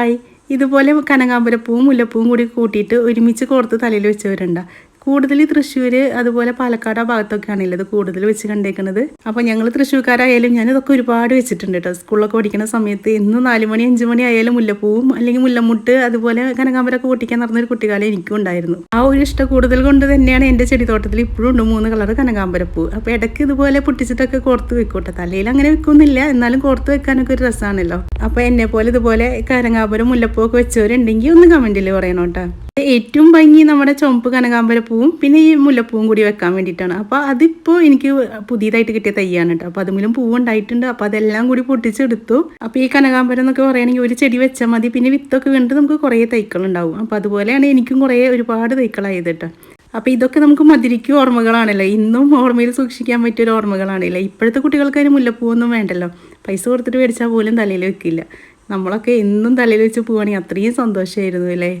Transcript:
Hi ഇതുപോലെ കനകാമ്പരപ്പൂവും മുല്ലപ്പൂവും കൂടി കൂട്ടിയിട്ട് ഒരുമിച്ച് കോർത്ത് തലയിൽ വെച്ചവരുണ്ട്. കൂടുതൽ തൃശ്ശൂർ അതുപോലെ പാലക്കാട് ആ ഭാഗത്തൊക്കെയാണ് ഉള്ളത് കൂടുതൽ വെച്ച് കണ്ടേക്കുന്നത് അപ്പോൾ ഞങ്ങൾ തൃശ്ശൂർക്കാരായാലും ഞാൻ ഇതൊക്കെ ഒരുപാട് വെച്ചിട്ടുണ്ട് കേട്ടോ. സ്കൂളിലൊക്കെ ഓടിക്കുന്ന സമയത്ത് ഇന്ന് നാല് മണി അഞ്ച് മണി ആയാലും മുല്ലപ്പൂവും അല്ലെങ്കിൽ മുല്ലമുട്ട് അതുപോലെ കനകാമ്പരൊക്കെ ഓടിക്കാൻ നടന്നൊരു കുട്ടിക്കാലം എനിക്കും ഉണ്ടായിരുന്നു. ആ ഒരു ഇഷ്ടം കൂടുതൽ കൊണ്ട് തന്നെയാണ് എന്റെ ചെടിത്തോട്ടത്തിൽ ഇപ്പോഴും ഉണ്ട് മൂന്ന് കളർ കനകാമ്പരപ്പൂ. അപ്പോൾ ഇടയ്ക്ക് ഇതുപോലെ പൊട്ടിച്ചിട്ടൊക്കെ കോർത്ത് വെക്കൂട്ടെ. തലയിൽ അങ്ങനെ വെക്കുന്നില്ല എന്നാലും കോർത്ത് വെക്കാനൊക്കെ ഒരു രസമാണല്ലോ. അപ്പോൾ എന്നെ പോലെ ഇതുപോലെ കനകാമ്പരം മുല്ലപ്പൂ ഒക്കെ വെച്ചവരുണ്ടെങ്കിൽ ഒന്ന് കമന്റിൽ പറയണം ഏറ്റവും ഭംഗി നമ്മുടെ ചുമപ്പ് കനകാമ്പരപ്പൂവും പിന്നെ ഈ മുല്ലപ്പൂവും കൂടി വെക്കാൻ വേണ്ടിയിട്ടാണ്. അപ്പോൾ അതിപ്പോൾ എനിക്ക് പുതിയതായിട്ട് കിട്ടിയ തയ്യാണ് കേട്ടോ അപ്പോൾ അതുമൂലം പൂവ് ഉണ്ടായിട്ടുണ്ട്. അപ്പോൾ അതെല്ലാം കൂടി പൊട്ടിച്ചെടുത്തു. അപ്പോൾ ഈ കനകാമ്പരം എന്നൊക്കെ പറയുകയാണെങ്കിൽ ഒരു ചെടി വെച്ചാൽ മതി. പിന്നെ വിത്തൊക്കെ വീണ്ടും നമുക്ക് കുറേ തൈക്കളുണ്ടാവും. അപ്പോൾ അതുപോലെയാണ് എനിക്കും കുറേ ഒരുപാട് തൈക്കളായത് കേട്ടോ അപ്പോൾ ഇതൊക്കെ നമുക്ക് മധുരിക്കും ഓർമ്മകളാണല്ലോ. ഇന്നും ഓർമ്മയിൽ സൂക്ഷിക്കാൻ പറ്റിയ ഒരു ഓർമ്മകളാണല്ലോ. ഇപ്പോഴത്തെ കുട്ടികൾക്ക് അതിന് മുല്ലപ്പൂവൊന്നും വേണ്ടല്ലോ. പൈസ കൊടുത്തിട്ട് മേടിച്ചാൽ പോലും തലയിൽ വെക്കില്ല. നമ്മളൊക്കെ എന്നും തലയിൽ വെച്ച് പോവുകയാണെങ്കിൽ അത്രയും സന്തോഷമായിരുന്നു അല്ലേ?